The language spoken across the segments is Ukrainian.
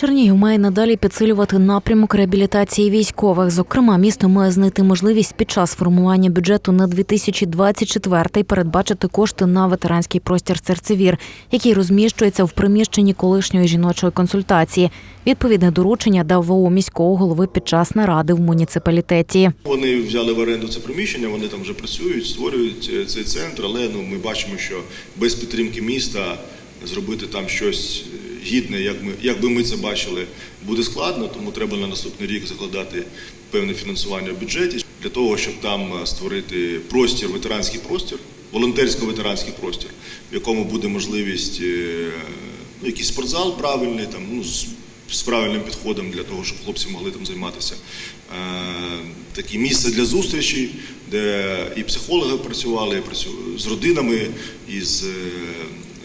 Чернігів має надалі підсилювати напрямок реабілітації військових. Зокрема, місто має знайти можливість під час формування бюджету на 2024 передбачити кошти на ветеранський простір серцевір, який розміщується в приміщенні колишньої жіночої консультації. Відповідне доручення дав ВО міського голови під час наради в муніципалітеті. Вони взяли в оренду це приміщення, вони там вже працюють, створюють е, цей центр, але ну, ми бачимо, що без підтримки міста зробити там щось гідне, як, ми, як би ми це бачили, буде складно, тому треба на наступний рік закладати певне фінансування в бюджеті для того, щоб там е, створити простір, ветеранський простір, волонтерсько-ветеранський простір, в якому буде можливість е, ну, якийсь спортзал правильний, там, ну, з, правильним підходом для того, щоб хлопці могли там займатися. Е, такі місце для зустрічей, де і психологи працювали, і працю- з родинами, і з е,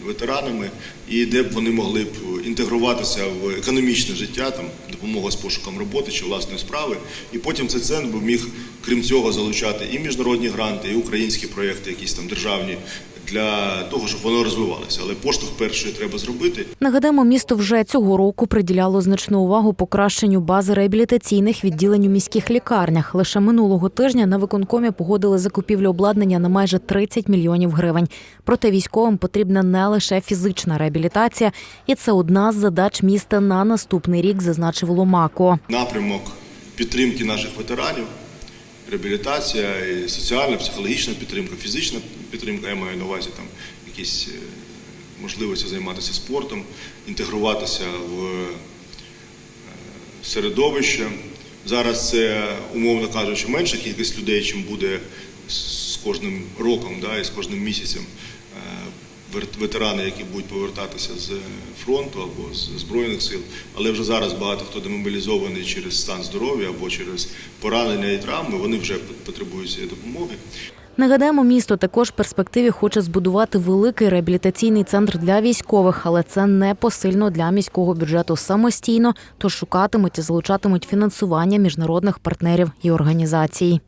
ветеранами, і де б вони могли б інтегруватися в економічне життя, там допомога з пошуком роботи чи власної справи. І потім цей центр би міг, крім цього, залучати і міжнародні гранти, і українські проєкти, якісь там державні, для того, щоб воно розвивалося. Але поштовх перший треба зробити. Нагадаємо, місто вже цього року приділяло значну увагу покращенню бази реабілітаційних відділень у міських лікарнях. Лише минулого тижня на виконкомі погодили закупівлю обладнання на майже 30 мільйонів гривень. Проте військовим потрібна не лише фізична реабілітація, і це одна з задач міста на наступний рік, зазначив Ломако. напрямок підтримки наших ветеранів, реабілітація, і соціальна, психологічна підтримка, фізична підтримка, я маю на увазі там якісь е, можливості займатися спортом, інтегруватися в е, середовище. Зараз це, умовно кажучи, менша кількість людей, чим буде з кожним роком да, і з кожним місяцем. Ветерани, які будуть повертатися з фронту або з збройних сил, але вже зараз багато хто демобілізований через стан здоров'я або через поранення і травми, вони вже потребують цієї допомоги. Нагадаємо, місто також в перспективі хоче збудувати великий реабілітаційний центр для військових, але це не посильно для міського бюджету самостійно, тож шукатимуть і залучатимуть фінансування міжнародних партнерів і організацій.